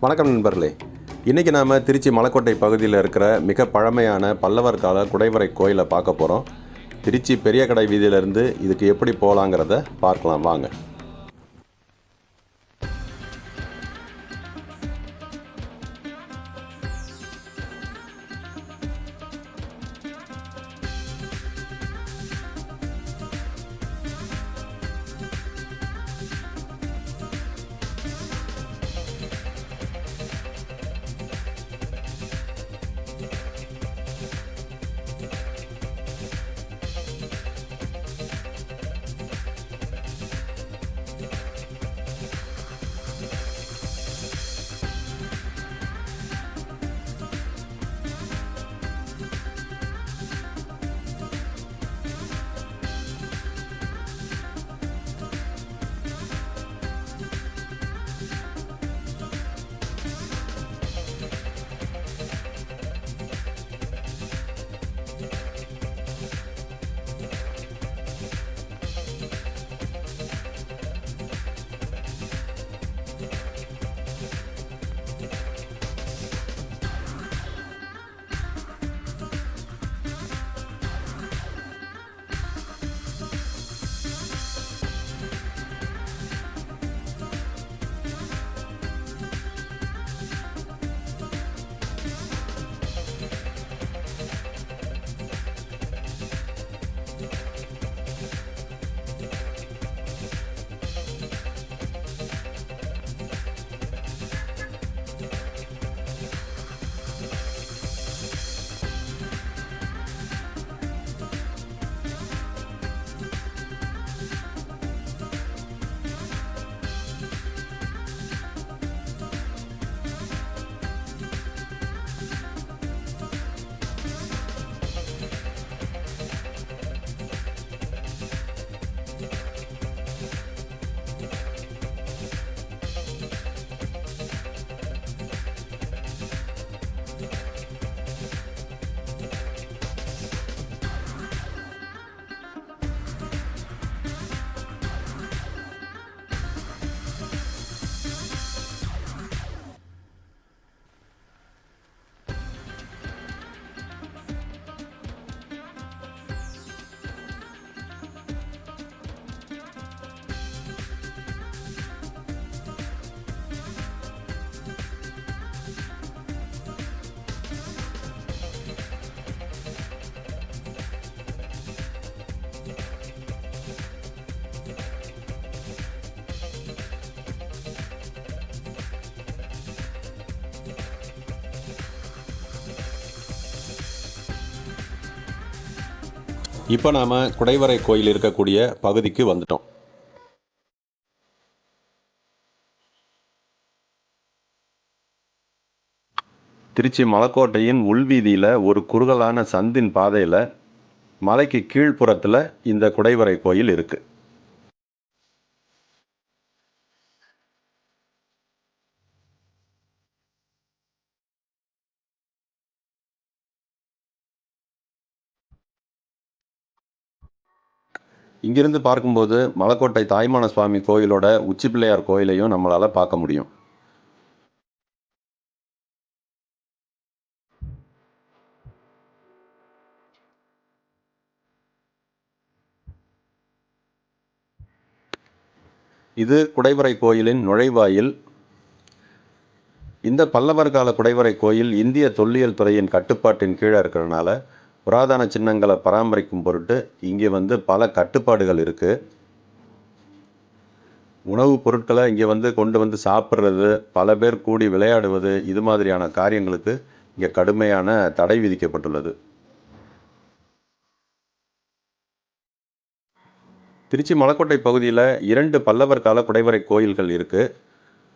வணக்கம் நண்பர்களே. இன்றைக்கி நாம் திருச்சி மலைக்கோட்டை பகுதியில் இருக்கிற மிக பழமையான பல்லவர் கால குடைவரை கோயிலை பார்க்க போகிறோம் திருச்சி பெரிய கடை வீதியிலேருந்து இதுக்கு எப்படி போகலாங்கிறத பார்க்கலாம் வாங்க. இப்போ நாம் குடைவரை கோயில் இருக்கக்கூடிய பகுதிக்கு வந்துட்டோம். திருச்சி மலைக்கோட்டையின் உள்வீதியில் ஒரு குறுகலான சந்தின் பாதையில் மலைக்கு கீழ்ப்புறத்தில் இந்த குடைவரை கோயில் இருக்குது இங்கிருந்து பார்க்கும்போது மலைக்கோட்டை தாய்மான சுவாமி கோயிலோட உச்சி பிள்ளையார் கோயிலையும் நம்மளால் பார்க்க முடியும். இது குடைவரை கோயிலின் நுழைவாயில். இந்த பல்லவர் கால குடைவரை கோயில் இந்திய தொல்லியல் துறையின் கட்டுப்பாட்டின் கீழே இருக்கிறனால புராதன சின்னங்களை பராமரிக்கும் பொருட்டு இங்கே வந்து பல கட்டுப்பாடுகள் இருக்குது உணவுப் பொருட்களை இங்கே வந்து கொண்டு வந்து சாப்பிட்றது பல பேர் கூடி விளையாடுவது இது மாதிரியான காரியங்களுக்கு இங்கே கடுமையான தடை விதிக்கப்பட்டுள்ளது. திருச்சி மலைக்கோட்டை பகுதியில் இரண்டு பல்லவர் கால குடைவரை கோயில்கள் இருக்குது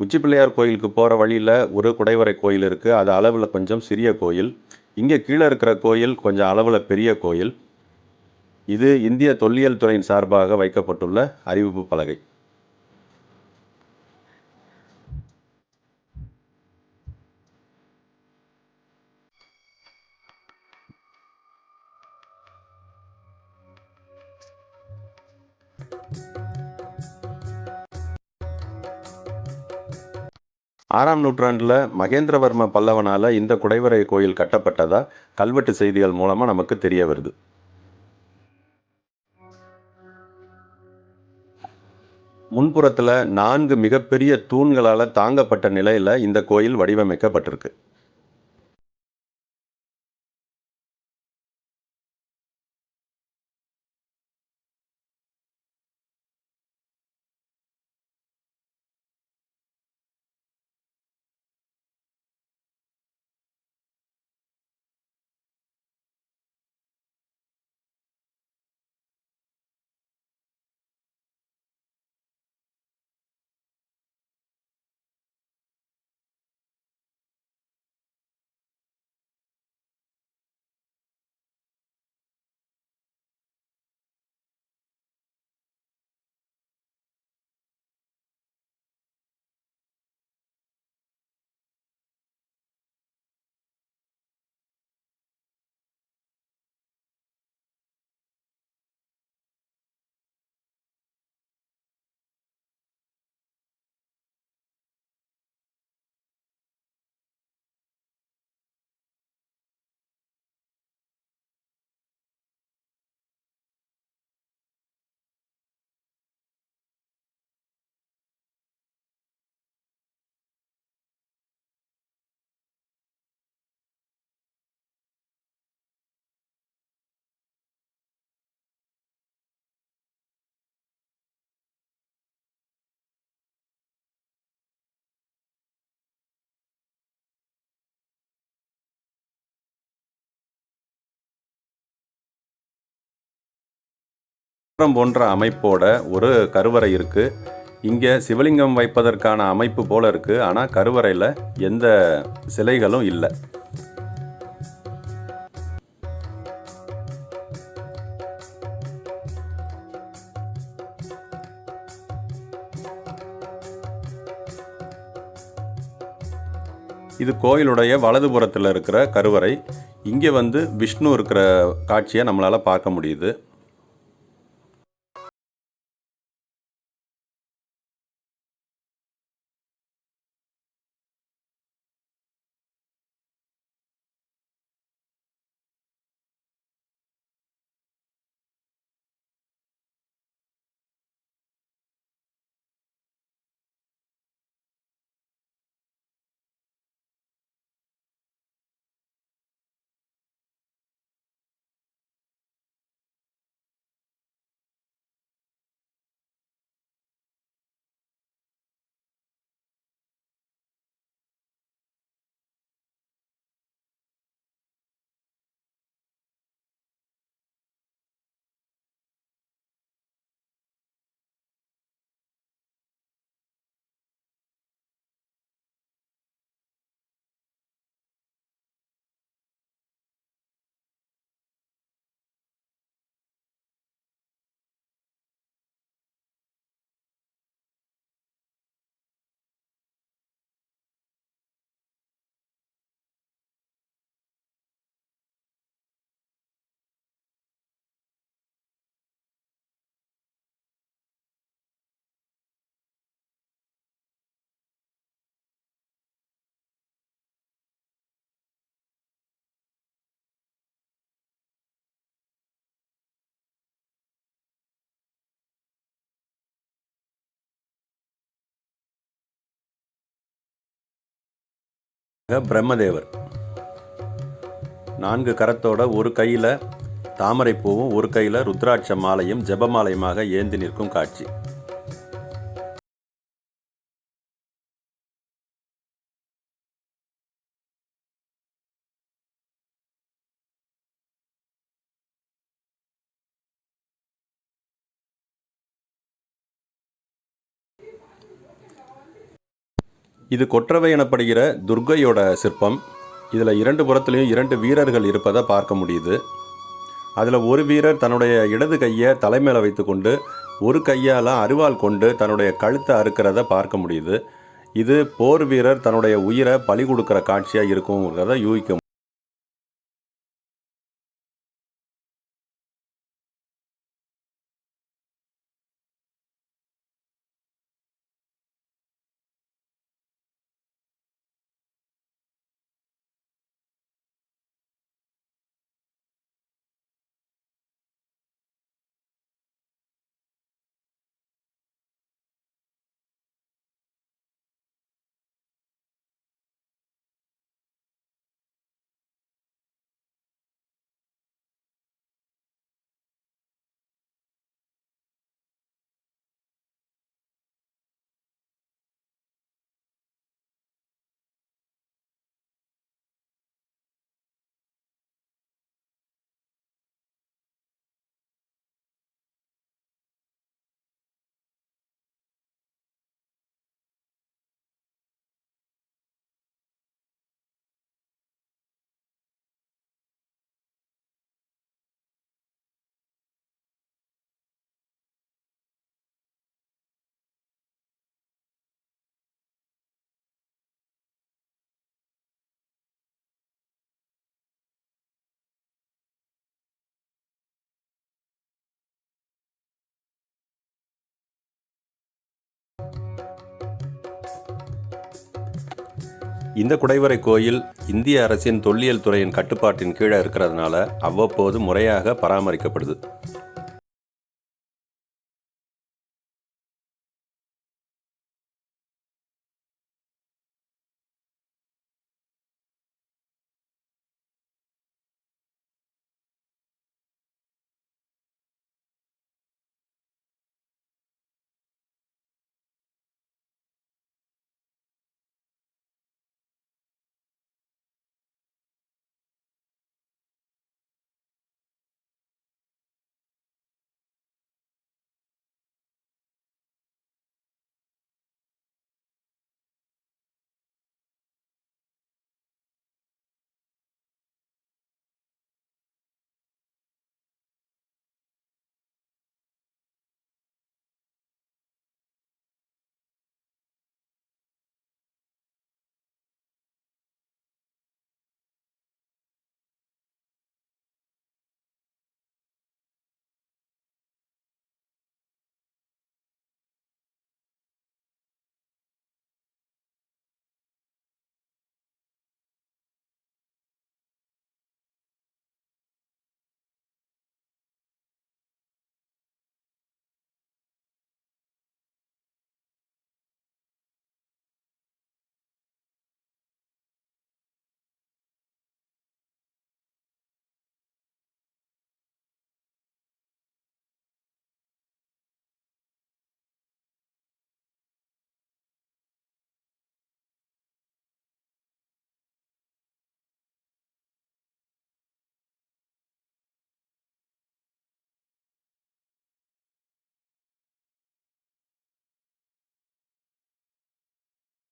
உச்சிப்பிள்ளையார் கோயிலுக்கு போகிற வழியில் ஒரு குடைவரை கோயில் இருக்குது அது அளவில் கொஞ்சம் சிறிய கோயில். இங்கே கீழே இருக்கிற கோயில் கொஞ்சம் அளவில் பெரிய கோயில். இது இந்திய தொல்லியல் துறையின் சார்பாக வைக்கப்பட்டுள்ள அறிவிப்பு பலகை. ஆறாம் நூற்றாண்டில் மகேந்திரவர்ம பல்லவனால் இந்த குடைவரை கோயில் கட்டப்பட்டதா கல்வெட்டு செய்திகள் மூலமாக நமக்கு தெரிய வருது. முன்புறத்தில் நான்கு மிகப்பெரிய தூண்களால் தாங்கப்பட்ட நிலையில் இந்த கோயில் வடிவமைக்கப்பட்டிருக்கு. கோபுரம் போன்ற அமைப்போட ஒரு கருவறை இருக்கு. இங்கே சிவலிங்கம் வைப்பதற்கான அமைப்பு போல இருக்கு. ஆனால் கருவறையில் எந்த சிலைகளும் இல்லை. இது கோயிலுடைய வலதுபுறத்தில் இருக்கிற கருவறை. இங்கே வந்து விஷ்ணு இருக்கிற காட்சியை நம்மளால் பார்க்க முடியுது. பிரம்மதேவர். நான்கு கரத்தோட ஒரு கையில் தாமரைப்பூவும் ஒரு கையில் ருத்ராட்ச மாலையும் ஜபமாலையுமாக ஏந்தி நிற்கும் காட்சி. இது கொற்றவை எனப்படுகிற துர்க்கையோட சிற்பம். இதில் இரண்டு புறத்துலேயும் இரண்டு வீரர்கள் இருப்பதை பார்க்க முடியுது. அதில் ஒரு வீரர் தன்னுடைய இடது கையை தலைமையில் வைத்துக்கொண்டு ஒரு கையால் அருவாள் கொண்டு தன்னுடைய கழுத்தை அறுக்கிறத பார்க்க முடியுது. இது போர் வீரர் தன்னுடைய உயிரை பலி கொடுக்குற காட்சியாக இருக்குங்கிறத யூகிக்க இந்த குடைவரை கோயில் இந்திய அரசின் தொல்லியல் துறையின் கட்டுப்பாட்டின் கீழே இருக்கிறதுனால அவ்வப்போது முறையாக பராமரிக்கப்படுது.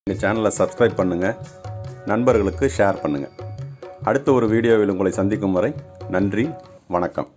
எங்கள் சேனலை சப்ஸ்கிரைப் பண்ணுங்கள் நண்பர்களுக்கு ஷேர் பண்ணுங்கள் அடுத்த ஒரு வீடியோவில் உங்களை சந்திக்கும் வரை நன்றி வணக்கம்.